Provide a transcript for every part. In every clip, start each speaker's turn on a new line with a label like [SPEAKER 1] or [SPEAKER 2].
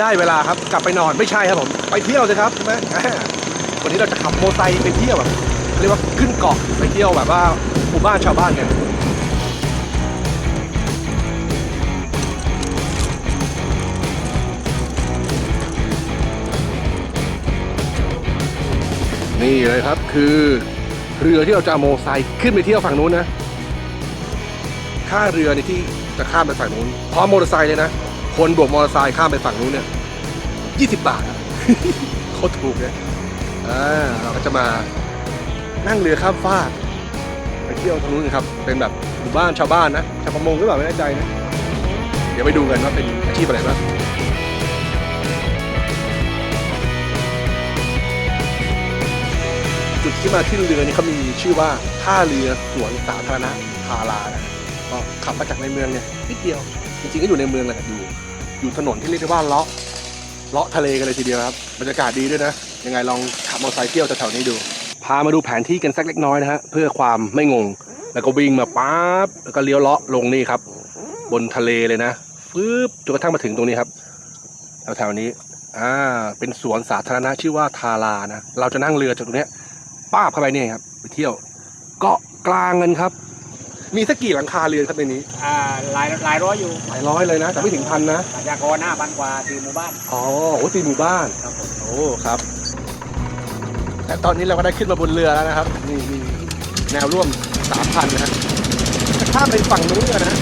[SPEAKER 1] ได้เวลาครับกลับไปนอนไม่ใช่ครับผม ไปเที่ยวสิครับใช่ไหมวันนี้เราจะขับโมอไซค์ไปเที่ยวแบบเรียกว่าขึ้นเกาะไปเที่ยวแบบว่าหมู่บ้านชาวบ้านกันนี่เลยครับคือเรือที่เราจะเอาโมไซค์ขึ้นไปเที่ยวฝั่งนู้นนะ ค่าเรือในที่จะข้ามไปฝั่งนู้นพร้อมมอเตอร์ไซค์เลยนะ คนบวกมอเตอร์ไซค์ข้ามไปฝั่งนู้นเนี่ยยี่สิบบาทอะโคตรถูกเลยอ่าเราก็จะมานั่งเรือข้ามฟากไปเที่ยวทางนู้นครับ เป็นแบบหมู่บ้านชาวบ้านนะชาวประมงหรือเปล่าไม่แน่ใจนะ เดี๋ยวไปดูกันว่าเป็นอาชีพอะไรบ้างจุดที่มาขึ้นเรือนี่เขามีชื่อว่าท่าเรือสวนสาธารณะทารานะก็ขับมาจากในเมืองเนี่ยนิดเดียว จริงๆก็อยู่ในเมืองแหละอยู่อยู่ถนนที่เรียกได้ว่าเลาะเลาะทะเลกันเลยทีเดียวครับบรรยากาศดีด้วยนะ ยังไงลองขับมอเตอร์ไซค์เที่ยวแถวๆนี้ดู พามาดูแผนที่กันสักเล็กน้อยนะฮะเพื่อความไม่งง แล้วก็วิ่งมาปั๊บแล้วก็เลี้ยวเลาะลงนี่ครับ บนทะเลเลยนะฟืบจนกระทั่งมาถึงตรงนี้ครับแถวๆนี้อ่าเป็นสวนสาธารณะชื่อว่าทารานะเราจะนั่งเรือจากตรงเนี้ยป้าบเข้าไปนี่ครับ ไปเที่ยว เกาะกลางกันครับ มีสักกี่หลังคาเรือนครับในนี้
[SPEAKER 2] อ่าหลายหลายร้อยอยู่
[SPEAKER 1] หลายร้อยเลยนะ แต่ไม่ถึงพันนะ
[SPEAKER 2] ประชากรหน้าพันกว่าสี่หมู่บ้าน
[SPEAKER 1] อ๋อโอ้ตีหมู่บ้าน
[SPEAKER 2] ครับผม
[SPEAKER 1] โอ้ ครับ แต่ตอนนี้เราก็ได้ขึ้นมาบนเรือแล้วนะครับ นี่มีแนวร่วมสามพันนะฮะจะข้ามไปฝั่งนู้นกันนะ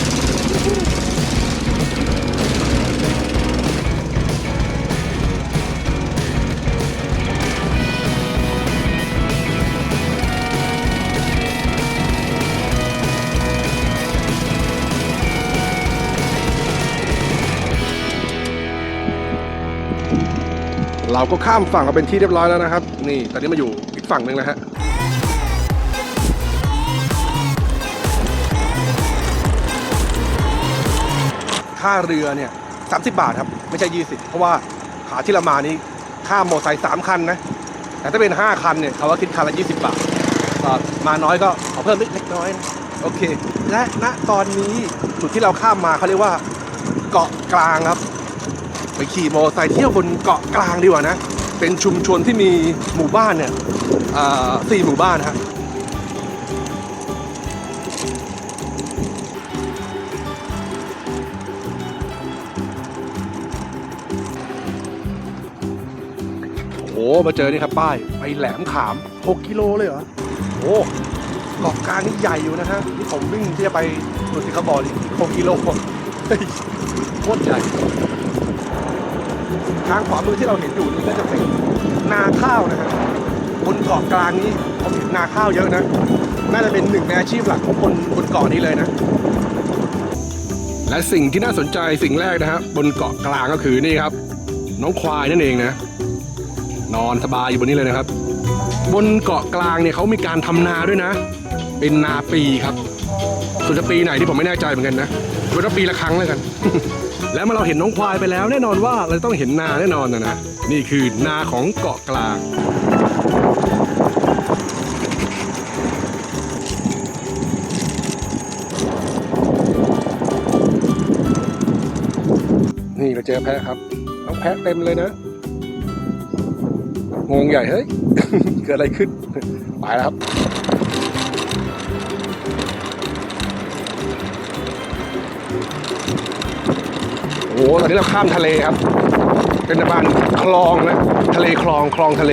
[SPEAKER 1] เราก็ข้ามฝั่งมาเป็นที่เรียบร้อยแล้วนะครับ นี่ตอนนี้มาอยู่อีกฝั่งหนึ่งแล้วฮะค่าเรือเนี่ย30บาทครับ ไม่ใช่20เพราะว่าขาที่เรามานี่ค่ามอเตอร์ไซค์สามคันนะ แต่ถ้าเป็น5คันเนี่ยเขาว่าคิดคันละ20บาทก็มาน้อยก็ขอเพิ่มเล็กน้อยนะโอเค และณตอนนี้จุดที่เราข้ามมาเขาเรียกว่าเกาะกลางครับ ขี่มอเตอร์ไซค์เที่ยวบนเกาะกลางดีกว่านะ เป็นชุมชนที่มีหมู่บ้านเนี่ยสี่หมู่บ้านฮะโอ้มาเจอนี่ครับป้ายไปแหลมขาม 6 กิโลเลยเหรอโอ้เกาะกลางนี่ใหญ่อยู่นะฮะนี่ผมวิ่งที่จะไปดูสิเขาบอกนี่6กิโลโคตรใหญ่ ทางขวามือที่เราเห็นอยู่นี่ก็จะเป็นนาข้าวนะฮะบนเกาะกลางนี้ผมเห็นนาข้าวเยอะนะน่าจะเป็นหนึ่งในอาชีพหลักของคนบนเกาะนี้เลยนะ และสิ่งที่น่าสนใจสิ่งแรกนะฮะบนเกาะกลางก็คือนี่ครับ น้องควายนั่นเองนะ นอนสบายอยู่บนนี้เลยนะครับ บนเกาะกลางเนี่ยเขามีการทำนาด้วยนะ เป็นนาปีครับส่วนจะปีไหนที่ผมไม่แน่ใจเหมือนกันนะเป็นว่าปีละครั้งแล้วกัน แล้วเมื่อเราเห็นน้องควายไปแล้วแน่นอนว่าเราต้องเห็นนาแน่นอนนะนะนี่คือนาของเกาะกลางนี่เราเจอแพะครับน้องแพะเต็มเลยนะงงใหญ่เฮ้ย เกิดอะไรขึ้นไปแล้วครับ ตอนนี้เราข้ามทะเลครับ เป็นประมาณคลองนะทะเลคลองคลองทะเล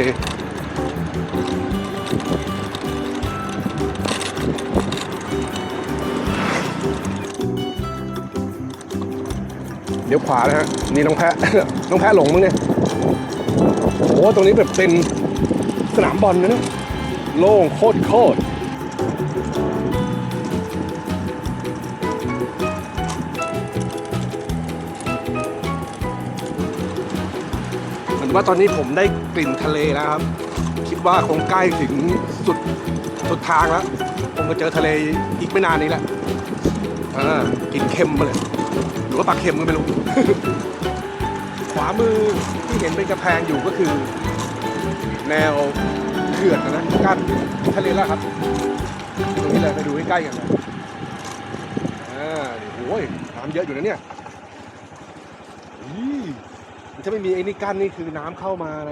[SPEAKER 1] เดี๋ยวขวานะฮะนี่น้องแพะน้องแพะหลงมั้งเนี่ยโอ้โหตรงนี้แบบเป็นสนามบอลนะเนี่ยโล่งโคตรโคตร อนว่าตอนนี้ผมได้กลิ่นทะเลแล้วครับ คิดว่าคงใกล้ถึงสุดสุดทางแล้วคงจะเจอทะเลอีกไม่นานนี้แหละอ่ากลิ่นเค็มมาเลยหรือว่าปลาเค็มก็ไม่รู้ ขวามือที่เห็นเป็นกระแพงอยู่ก็คือ แนวเขื่อนนะกั้นทะเลแล้วครับตรงนี้เลยไปดูใกล้ๆกันเลยอ่าโอ้ยน้ำเยอะอยู่นะเนี่ยอี มันจะไม่มีไอ้นี่กั้นนี่คือน้ำเข้ามาใน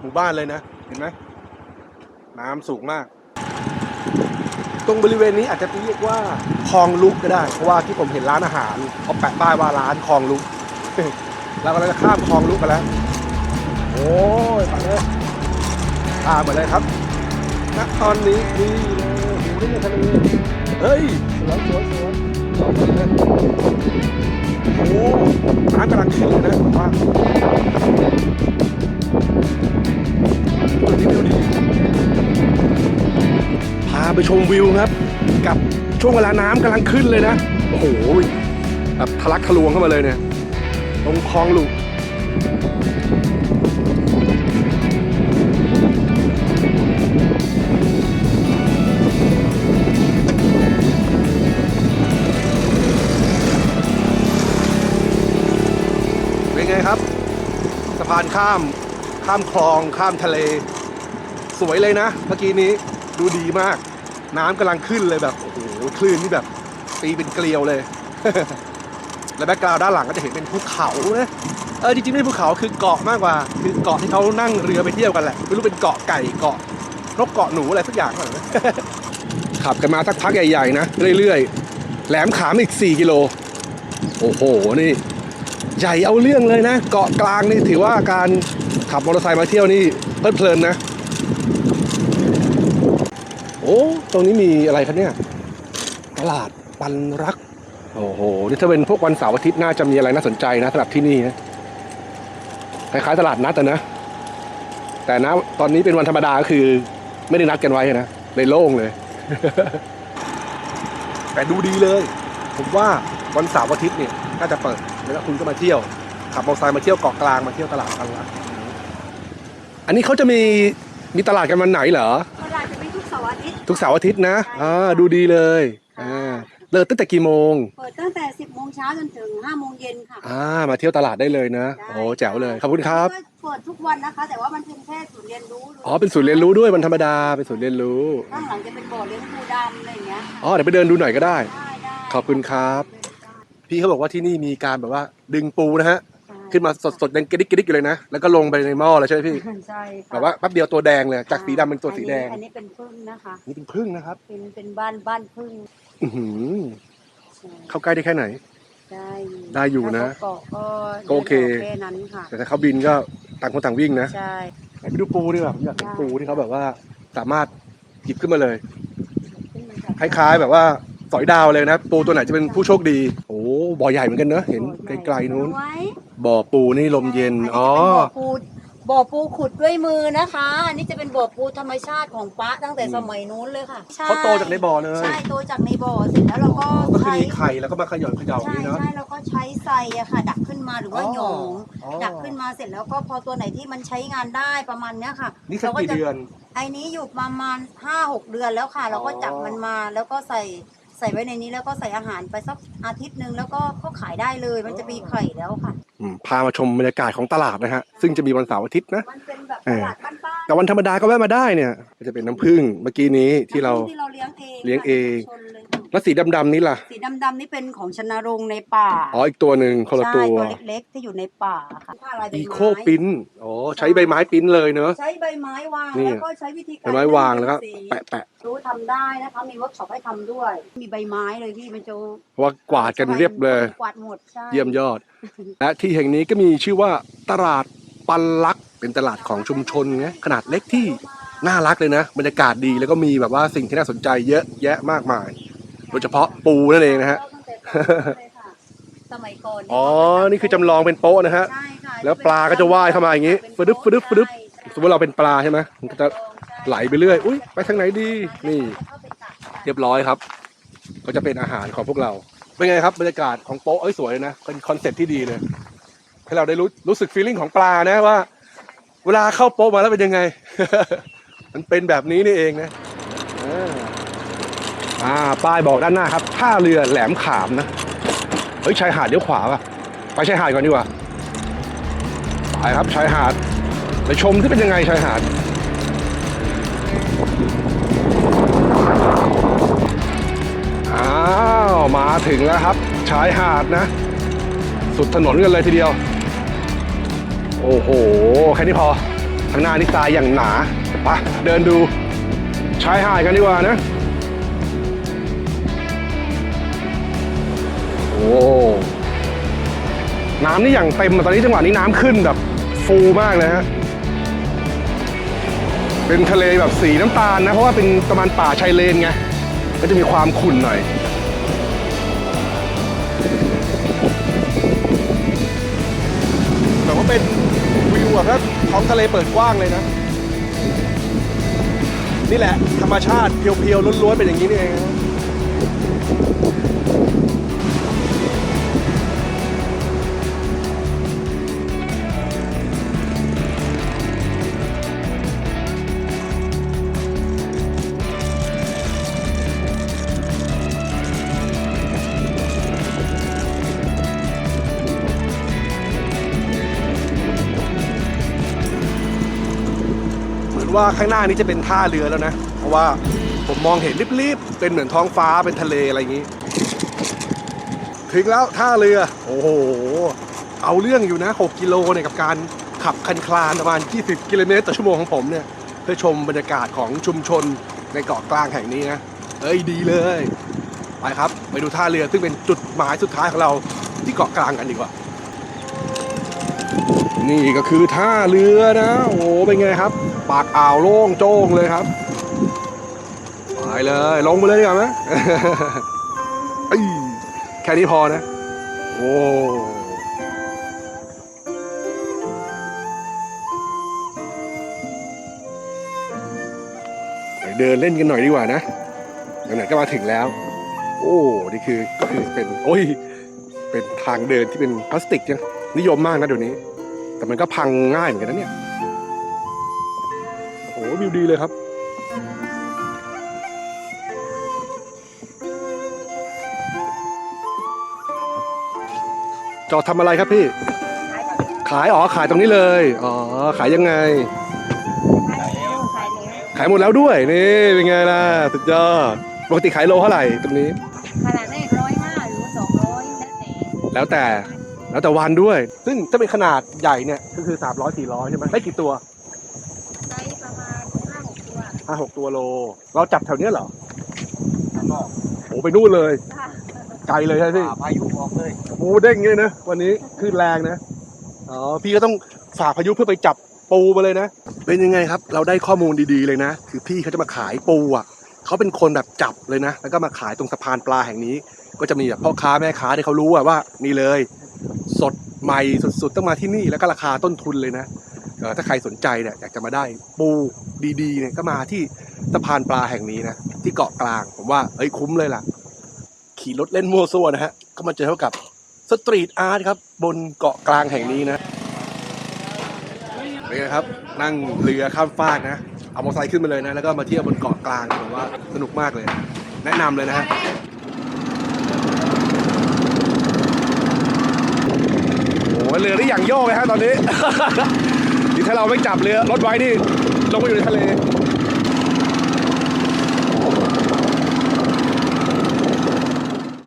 [SPEAKER 1] หมู่บ้านเลยนะ เห็นไหมน้ำสูงมาก ตรงบริเวณนี้อาจจะเรียกว่าคลองลุกก็ได้ เพราะว่าที่ผมเห็นร้านอาหารเขาแปะป้ายว่าร้านคลองลุกเรากำลังจะข้ามคลองลุกกันแล้ว โอ้ยไปเลยข้ามมาเลยครับณตอนนี้นี่เลยโอ้โหนี่ทะเลเฮ้ยสวยสวยสวยสวยเลย โอ้น้ำกำลังขึ้นเลยนะผมว่าจุดนี้วิวดี พาไปชมวิวครับ กับช่วงเวลาน้ำกำลังขึ้นเลยนะ โอ้โหแบบทะลักทะลวงเข้ามาเลยเนี่ย ตรงคลองหลุก เป็นไงครับ สะพานข้ามข้ามคลองข้ามทะเล สวยเลยนะ เมื่อกี้นี้ดูดีมาก น้ำกำลังขึ้นเลยแบบโอ้โหคลื่นนี่แบบตีเป็นเกลียวเลย และแบ็กกราวด้านหลังก็จะเห็นเป็นภูเขานะเออจริงๆไม่ใช่ภูเขาคือเกาะมากกว่า คือเกาะที่เขานั่งเรือไปเที่ยวกันแหละไม่รู้เป็นเกาะไก่เกาะนกเกาะหนูอะไรสักอย่างอนนะขับกันมาสักพักใหญ่ๆนะเรื่อยๆแหลมขามอีก 4 กิโล โอ้โห นี่ ใหญ่เอาเรื่องเลยนะ เกาะกลางนี่ถือว่าการขับมอเตอร์ไซค์มาเที่ยวนี่เพลิดเพลินนะ โอ้ตรงนี้มีอะไรครับเนี่ย ตลาดปันรัก โอ้โหนี่ถ้าเป็นพวกวันเสาร์อาทิตย์น่าจะมีอะไรน่าสนใจนะสำหรับที่นี่นะคล้ายๆตลาดนัดอะนะ แต่นะตอนนี้เป็นวันธรรมดาก็คือไม่ได้นัดกันไว้นะเลยโล่งเลย แต่ดูดีเลย ผมว่าวันเสาร์อาทิตย์เนี่ยน่าจะเปิด แล้วก็คุณก็มาเที่ยว ขับมอเตอร์ไซค์มาเที่ยวเกาะกลางมาเที่ยวตลาดปันรักอันนี้เขาจะมีมีตลาดกันวันไหนเหรอ
[SPEAKER 3] ตลาดจะเป็นทุกเสาร์อาทิตย์
[SPEAKER 1] ทุกเสาร์อาทิตย์นะอ่าดูดีเลยอ่าเลิกตั้งแต่กี่โมง
[SPEAKER 3] เปิดตั้งแต่ 10 โมงเช้าจนถึง 5 โมงเย็นค่ะ
[SPEAKER 1] อ่า มาเที่ยวตลาดได้เลยนะ
[SPEAKER 3] ได้
[SPEAKER 1] โอ้แจ๋วเลย ขอบคุณครับ
[SPEAKER 3] ก็เปิดทุกวันนะคะ แต่ว่ามันเป็นแค่ศูนย์เรียนรู้
[SPEAKER 1] อ๋อ เป็นศูนย์เรียนรู้ด้วยวันธรรมดา เป็นศูนย์เรียนรู้
[SPEAKER 3] ข้างหลังจะเป็นบ่อเลี้ยงปูดำอะไรอย่างเงี้ยค่ะ
[SPEAKER 1] อ๋อ เดี๋ยวไปเดินดูหน่อยก็ได้
[SPEAKER 3] ได้ได้
[SPEAKER 1] ขอบคุณครับ พี่เขาบอกว่าที่นี่มีการแบบว่า ดึงปูนะฮะ ขึ้นมาสดๆยังกระดิกกระดิกอยู่เลยนะ แล้วก็ลงไปในหม้อเลยใช่ไหมพี่
[SPEAKER 3] ใช่ค่ะ
[SPEAKER 1] แบบว่าแป๊บเดียวตัวแดงเลย จากสีดำเป็นตัวสีแดง
[SPEAKER 3] อันนี้เป็นพึ่งนะคะ
[SPEAKER 1] นี่เป็นพึ่งนะครับ
[SPEAKER 3] เป็นเป็นบ้านบ้านพึ่ง
[SPEAKER 1] อือหือ
[SPEAKER 3] ใช่
[SPEAKER 1] เข้าใกล้ได้แค่ไหน
[SPEAKER 3] ได้อยู่
[SPEAKER 1] ได้อยู่นะ
[SPEAKER 3] ถ้าเขาเกาะก็
[SPEAKER 1] ก็โอเค
[SPEAKER 3] ดินกแค่นั้นค่ะ
[SPEAKER 1] แต่ถ้าเขาบินก็ต่างคนต่างวิ่งนะ
[SPEAKER 3] ใช่
[SPEAKER 1] ไหนไปดูปูดีกว่าผมอยากเห็นปูที่เขาแบบว่าสามารถหยิบขึ้นมาเลย
[SPEAKER 3] ขึ้นมาจาก
[SPEAKER 1] คล้ายๆ แบบว่า สอยดาวเลยนะ ปูตัวไหนจะเป็นผู้โชคดี โอ้บ่อใหญ่เหมือนกันเนอะเห็นไกลๆนู้น
[SPEAKER 3] ไว้
[SPEAKER 1] บ่อปูนี่ลมเย็น อ๋อ
[SPEAKER 3] นนี้จะเป็นบ่อปูบ่อปูขุดด้วยมือนะคะ อันนี้จะเป็นบ่อปูธรรมชาติของป้าตั้งแต่สมัยนู้นเลยค่ะใช่
[SPEAKER 1] เขาโตจากในบ่อเลย
[SPEAKER 3] ใช่โตจากในบ่อเสร็จแล้วเราก็
[SPEAKER 1] ก็คือ
[SPEAKER 3] ใช้
[SPEAKER 1] มีไข่แล้วก็มาเขย่อนเขย่าอย่าง
[SPEAKER 3] ใช่
[SPEAKER 1] นี้เนาะ
[SPEAKER 3] ใช่แล้วก็ใช้ไซอะค่ะ ดักขึ้นมาหรือว่า
[SPEAKER 1] อ๋อ
[SPEAKER 3] หยอง
[SPEAKER 1] อ๋อ
[SPEAKER 3] ดักขึ้นมาเสร็จแล้วก็พอตัวไหนที่มันใช้งานได้ประมาณเนี้ยค่ะ
[SPEAKER 1] นี่สัก
[SPEAKER 3] ราก็
[SPEAKER 1] กี่
[SPEAKER 3] จะ
[SPEAKER 1] เดือน
[SPEAKER 3] ไอ้นี้อยู่ประมาณห้าหกเดือนแล้วค่ะ เราก็
[SPEAKER 1] อ๋อ
[SPEAKER 3] จับมันมาแล้วก็ใส่ใส่ไว้ในนี้แล้วก็ใส่อาหารไปสักอาทิตย์หนึ่งแล้วก็ก็ขายได้เลย มันจะมีไข่แล้วค่ะ
[SPEAKER 1] อืมพามาชมบรรยากาศของตลาดนะฮะซึ่งจะมีวันเสาร์อาทิตย์นะ
[SPEAKER 3] มันเป็นแบบ
[SPEAKER 1] เอ
[SPEAKER 3] ต
[SPEAKER 1] อ
[SPEAKER 3] ลาดบ้านๆ
[SPEAKER 1] แต่วันธรรมดาก็แวะมาได้เนี่ยก็จะเป็นน้ำผึ้งเมื่อกี้นี้ที่เรา
[SPEAKER 3] ที่เราเลี้ยงเอง
[SPEAKER 1] เลี้ยงเอง
[SPEAKER 3] ค่ะชุมชนเลย
[SPEAKER 1] แล้วสีดำๆนี่ล่ะ
[SPEAKER 3] สีดำๆนี่เป็นของชนารงค์ในป่า
[SPEAKER 1] อ๋อ อีกตัวหนึ่งคนละ
[SPEAKER 3] ใช่
[SPEAKER 1] ตัว
[SPEAKER 3] ตัวเล็กๆที่อยู่ในป่าค่ะผ้าลายใบ
[SPEAKER 1] อี
[SPEAKER 3] ไม้
[SPEAKER 1] โคปิ้นอ๋อ ใช้ใบไม้ปิ้นเลยเนอะ
[SPEAKER 3] ใช้ใบไม้วาง
[SPEAKER 1] นี่
[SPEAKER 3] แล้วก็ใช้วิธี
[SPEAKER 1] ใบ
[SPEAKER 3] การ
[SPEAKER 1] ไม้วางแล้วก็
[SPEAKER 3] สี
[SPEAKER 1] แปะแปะ
[SPEAKER 3] รู้ทำได้นะคะมีเวิร์กช็อปให้ทำด้วย มีใบไม้เลยที่มันจะ
[SPEAKER 1] เพราะว่ากวาดกันเรียบเลย
[SPEAKER 3] กวาดหมดใช่
[SPEAKER 1] เยี่ยมยอด และที่แห่งนี้ก็มีชื่อว่าตลาดปันลัก เป็นตลาดของชุมชนไงขนาดเล็กที่น่ารักเลยนะ บรรยากาศดีแล้วก็มีแบบว่าสิ่งที่น่าสนใจเยอะแยะมากมายโดยเฉพาะปูนั่นเองนะฮะ
[SPEAKER 3] ตั้งแต่ตอนนั้นเลยค่ะสมัยก่อนเย
[SPEAKER 1] อ๋อ นี่คือจำลองเป็นโป๊ะนะฮะ
[SPEAKER 3] ใช่ค่ะ
[SPEAKER 1] แล้วปลาก็จะว่ายเข้ามาอย่างงี้ฟึดึบฟึดึบฟึดึบ สมมติเราเป็นปลาใช่ไหมมันก็จะไหลไปเรื่อย อุ้ยไปทางไหนดี นี่ เรียบร้อยครับ ก็จะเป็นอาหารของพวกเรา เป็นไงครับบรรยากาศของโป๊ะเอ้ยสวยนะ เป็นคอนเซ็ปต์ที่ดีเลย ให้เราได้รู้รู้สึกฟีลลิ่งของปลานะว่า เวลาเข้าโป๊ะมาแล้วเป็นยังไง มันเป็นแบบนี้นี่เองนะอ่า อ่าป้ายบอกด้านหน้าครับท่าเรือแหลมขามนะเฮ้ยชายหาดเลี้ยวขวาป่ะไปชายหาดก่อนดีกว่าไปครับชายหาดไปชมที่เป็นยังไงชายหาดอ้าวมาถึงแล้วครับชายหาดนะ สุดถนนกันเลยทีเดียว โอ้โหแค่นี้พอข้างหน้านี่ทรายอย่างหนาไปเดินดูชายหาดกันดีกว่านะ น้ำนี่อย่างเต็มตอนนี้จังหวะนี้น้ำขึ้นแบบฟูมากเลยฮะ เป็นทะเลแบบสีน้ำตาลนะ เพราะว่าเป็นประมาณป่าชายเลนไง ก็จะมีความขุ่นหน่อย แต่ว่าเป็นวิวอะครับท้องทะเลเปิดกว้างเลยนะ นี่แหละ ธรรมชาติเพียวๆล้วนๆเป็นอย่างนี้นี่เอง ว่าข้างหน้านี้จะเป็นท่าเรือแล้วนะ เพราะว่าผมมองเห็นริบๆ เป็นเหมือนท้องฟ้าเป็นทะเลอะไรอย่างนี้ ถึงแล้วท่าเรือ โอ้โห เอาเรื่องอยู่นะ 6 กิโลเนี่ยกับการขับคันคลานประมาณ 20 กิโลเมตรต่อชั่วโมงของผมเนี่ย เพื่อชมบรรยากาศของชุมชนในเกาะกลางแห่งนี้นะ เอ้ยดีเลย ไปครับ ไปดูท่าเรือซึ่งเป็นจุดหมายสุดท้ายของเราที่เกาะกลางกันดีกว่า นี่ก็คือท่าเรือนะ โอ้โหเป็นไงครับ ปากอ่าวโล่งโจ้งเลยครับไปเลยลงมาเลยดีกว่าไหมเอ้แค่นี้พอนะ โอ้เดินเล่นกันหน่อยดีกว่านะไหนๆก็มาถึงแล้ว โอ้ นี่คือก็คือเป็น โอ้ย เป็นทางเดินที่เป็นพลาสติกยังนิยมมากนะเดี๋ยวนี้ แต่มันก็พังง่ายเหมือนกันนะเนี่ย โอ้โหวิวดีเลยครับ จอดทำอะไรครับพี่ ขายอ๋อขายตรงนี้เลย อ๋อ ขายยังไง ขายหมดแล้วด้วย นี่เป็นไงล่ะ สุดยอด ปกติขายโลเท่าไหร่ตรงนี้
[SPEAKER 3] ขนาดเลขร้อยห้าหรือสองร้อยแล้วแต่
[SPEAKER 1] แล้วแต่ แล้วแต่วันด้วย ซึ่งถ้าเป็นขนาดใหญ่เนี่ยก็คือ300 400ใช่ไหมได้กี่ตัว
[SPEAKER 3] ไซส์ประมาณห้าหกตัว
[SPEAKER 1] ห้าหกตัวโล เราจับแถวเนี้ยเหรอ
[SPEAKER 2] ข้างนอก
[SPEAKER 1] โอ้ไปนู่นเลย
[SPEAKER 3] ค่ะ
[SPEAKER 1] ไกลเลยใช่ไหมพี่
[SPEAKER 2] พายุออกเลย
[SPEAKER 1] โอ้เด้งเลยนะวันนี้คลื่นแรงนะอ๋อพี่ก็ต้องฝ่าพายุเพื่อไปจับปูมาเลยนะ เป็นยังไงครับ เราได้ข้อมูลดีๆเลยนะ คือพี่เขาจะมาขายปูอะเขาเป็นคนแบบจับเลยนะ แล้วก็มาขายตรงสะพานปลาแห่งนี้ ก็จะมีแบบพ่อค้าแม่ค้าที่เขารู้อะว่านี่เลย สดใหม่สุดๆต้องมาที่นี่แล้วก็ราคาต้นทุนเลยนะถ้าใครสนใจเนี่ยอยากจะมาได้ปูดีๆเนี่ยก็มาที่สะพานปลาแห่งนี้นะที่เกาะกลางผมว่าเอ้ยคุ้มเลยล่ะ ขี่รถเล่นมัวซั่วนะฮะก็มาเจอเข้ากับสตรีทอาร์ตครับ บนเกาะกลางแห่งนี้นะนี่นะครับ นั่งเรือข้ามฟากนะ เอามอเตอร์ไซค์ขึ้นมาเลยนะ แล้วก็มาเที่ยวบนเกาะกลางผมว่าสนุกมากเลย แนะนำเลยนะฮะ ว่าเรือนี่อย่างโยกเลยฮะตอนนี้ ถ้าเราไม่จับเรือรถไว้นี่ลงไปอยู่ในทะเล